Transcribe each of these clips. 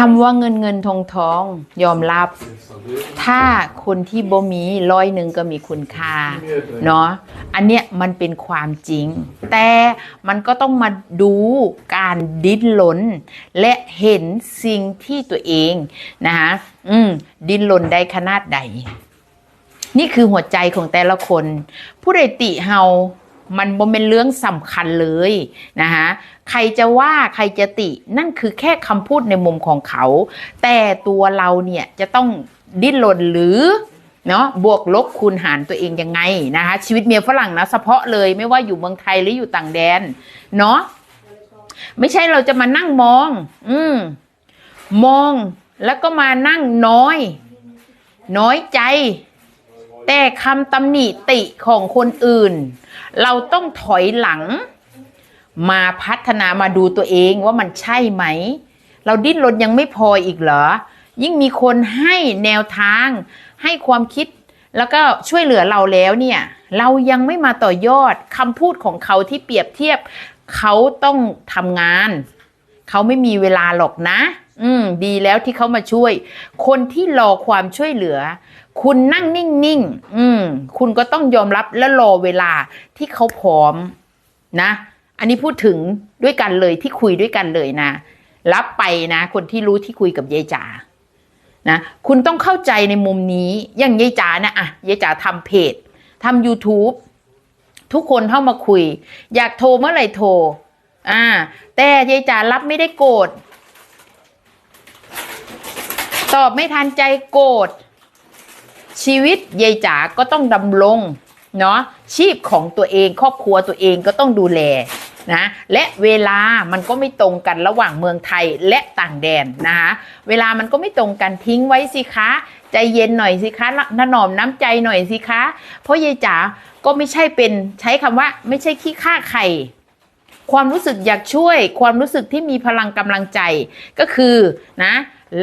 คำว่าเงินเงินทองทองยอมรับ ถ้าคนที่บ่มีร้อยหนึ่งก็มีคุณค่าเนาะอันเนี้ยมันเป็นความจริง แต่มันก็ต้องมาดูการดิ้นรนและเห็นสิ่งที่ตัวเองนะคะอืมดิ้นรนได้ขนาดใด นี่คือหัวใจของแต่ละคน ผู้ใดติเฮา มันบ่เป็นเรื่องสำคัญเลยนะคะใครจะว่าใครจะตินั่นคือแค่คำพูดในมุมของเขา แต่ตัวเราเนี่ยจะต้องดิ้นรนหรือเนาะบวกลบคูณหารตัวเองยังไงนะคะ ชีวิตเมียฝรั่งนะเฉพาะเลยไม่ว่าอยู่เมืองไทยหรืออยู่ต่างแดนเนาะไม่ใช่เราจะมานั่งมอง อืมมองแล้วก็มานั่งน้อย น้อยใจ แต่คำตำหนิติของคนอื่น เราต้องถอยหลัง มาพัฒนามาดูตัวเองว่ามันใช่ไหม เราดิ้นรนยังไม่พออีกเหรอ ยิ่งมีคนให้แนวทาง ให้ความคิดแล้วก็ช่วยเหลือเราแล้วเนี่ย เรายังไม่มาต่อยอดคำพูดของเขาที่เปรียบเทียบ เขาต้องทำงาน เขาไม่มีเวลาหรอกนะ อืม ดีแล้วที่เขามาช่วย คนที่รอความช่วยเหลือ คุณนั่งนิ่งๆ อืม คุณก็ต้องยอมรับและรอเวลาที่เขาพร้อมนะ อันนี้พูดถึงด้วยกันเลยที่คุยด้วยกันเลยนะ รับไปนะ คนที่รู้ที่คุยกับยายจ๋า นะ คุณต้องเข้าใจในมุมนี้ อย่างยายจ๋านะอะยายจ๋าทำเพจทำ YouTube ทุกคนเข้ามาคุย อยากโทรเมื่อไหร่โทร อ่า แต่ยายจ๋ารับไม่ได้โกรธ ตอบไม่ทันใจโกรธ ชีวิตยายจ๋าก็ต้องดำรงเนาะชีพของตัวเองครอบครัวตัวเองก็ต้องดูแลนะและเวลามันก็ไม่ตรงกันระหว่างเมืองไทยและต่างแดนนะคะเวลามันก็ไม่ตรงกันทิ้งไว้สิคะ ใจเย็นหน่อยสิคะถนอมน้ำใจหน่อยสิคะ เพราะยายจ๋าก็ไม่ใช่เป็นใช้คำว่าไม่ใช่ขี้ข้าใคร ความรู้สึกอยากช่วย ความรู้สึกที่มีพลังกำลังใจก็คือนะ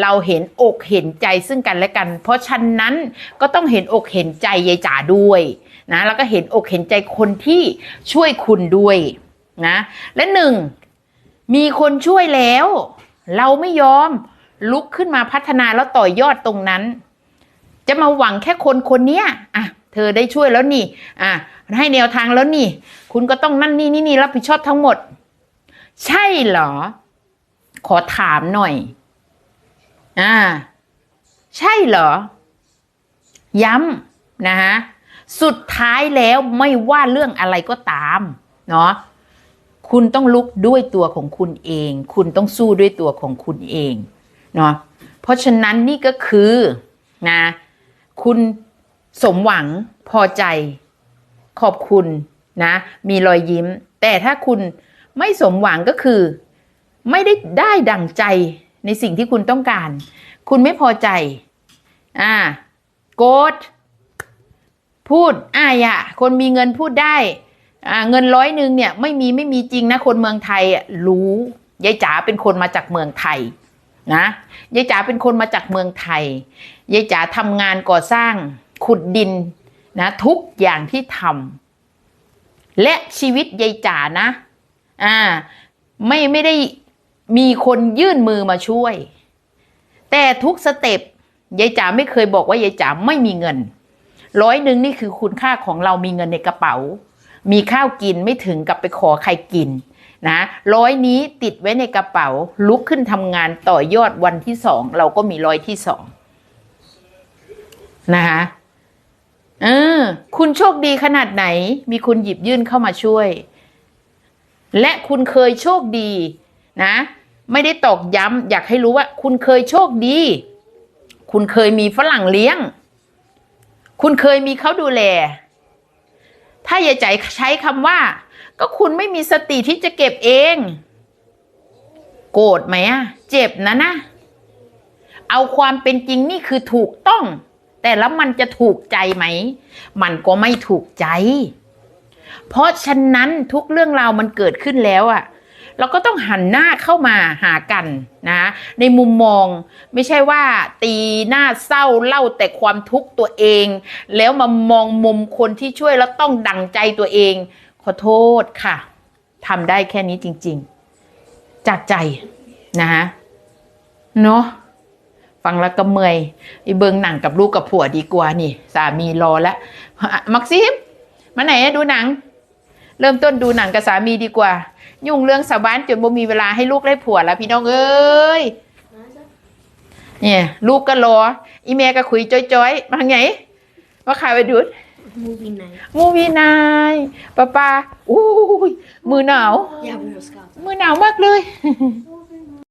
เราเห็นอกเห็นใจซึ่งกันและกัน เพราะฉะนั้นก็ต้องเห็นอกเห็นใจยายจ๋าด้วยนะแล้วก็เห็นอกเห็นใจคนที่ช่วยคุณด้วยนะและหนึ่งมีคนช่วยแล้ว เราไม่ยอมลุกขึ้นมาพัฒนาแล้วต่อยอดตรงนั้น จะมาหวังแค่คนคนเนี้ยอะเธอได้ช่วยแล้วนี่อะ ให้แนวทางแล้วนี่ คุณก็ต้องนั่นนี่นี่นี่รับผิดชอบทั้งหมด ใช่เหรอ ขอถามหน่อย อ่า ใช่เหรอ ย้ำนะฮะสุดท้ายแล้วไม่ว่าเรื่องอะไรก็ตาม เนาะคุณต้องลุกด้วยตัวของคุณเอง คุณต้องสู้ด้วยตัวของคุณเองเนาะเพราะฉะนั้นนี่ก็คือนะ คุณสมหวังพอใจ ขอบคุณนะมีรอยยิ้ม แต่ถ้าคุณไม่สมหวังก็คือ ไม่ได้ได้ดั่งใจในสิ่งที่คุณต้องการ คุณไม่พอใจอ่าโกดพูดอ่าย่าคนมีเงินพูดได้อ่าเงินร้อยหนึ่งเนี่ยไม่มีไม่มีจริงนะคนเมืองไทยรู้ยายจ๋าเป็นคนมาจากเมืองไทยนะยายจ๋าเป็นคนมาจากเมืองไทยยายจ๋าทำงานก่อสร้างขุดดิน นะทุกอย่างที่ทำและชีวิตยายจ๋านะอ่าไม่ไม่ได้มีคนยื่นมือมาช่วย แต่ทุกสเต็ปยายจ๋าไม่เคยบอกว่ายายจ๋าไม่มีเงิน ร้อยหนึ่งนี่คือคุณค่าของเรามีเงินในกระเป๋า มีข้าวกินไม่ถึงกับไปขอใครกินนะร้อยนี้ติดไว้ในกระเป๋า ลุกขึ้นทำงานต่อยอดวันที่สองเราก็มีร้อยที่สองนะคะ เออ คุณโชคดีขนาดไหน มีคุณหยิบยื่นเข้ามาช่วย และคุณเคยโชคดีนะ ไม่ได้ตอกย้ำอยากให้รู้ว่า คุณเคยโชคดี คุณเคยมีฝรั่งเลี้ยง คุณเคยมีเขาดูแล ถ้าอย่าใจใช้คำว่า ก็คุณไม่มีสติที่จะเก็บเอง โกรธไหมอะเจ็บนะนะ เอาความเป็นจริงนี่คือถูกต้อง แต่แล้วมันจะถูกใจไหม มันก็ไม่ถูกใจ เพราะฉะนั้นทุกเรื่องราวมันเกิดขึ้นแล้วอะเราก็ต้องหันหน้าเข้ามาหากันนะในมุมมองไม่ใช่ว่าตีหน้าเศร้าเล่าแต่ความทุกข์ตัวเอง แล้วมามองมุมคนที่ช่วยแล้วต้องดังใจตัวเอง ขอโทษค่ะทำได้แค่นี้จริง ๆ จากใจนะฮะเนาะ ฟังแล้วก็เมื่อยไอีเบิงหนังกับลูกกับผัวดีกว่านี่ สามีรอแล้วอะมักซิมมาไหนดูหนัง เริ่มต้นดูหนังกับสามีดีกว่า ยุ่งเรื่องสาวบ้านจนบ่มีเวลาให้ลูกได้ผัวแล้วพี่น้องเอ้ยเนี่ย ลูกก็รออีเมก็คุยจ้อยๆมาไงว่าขายไปดูด Movie night. มูวีนายป้าป้าอู้ยมือหนาว Ja, we was koud. มือหนาวมากเลย Oh,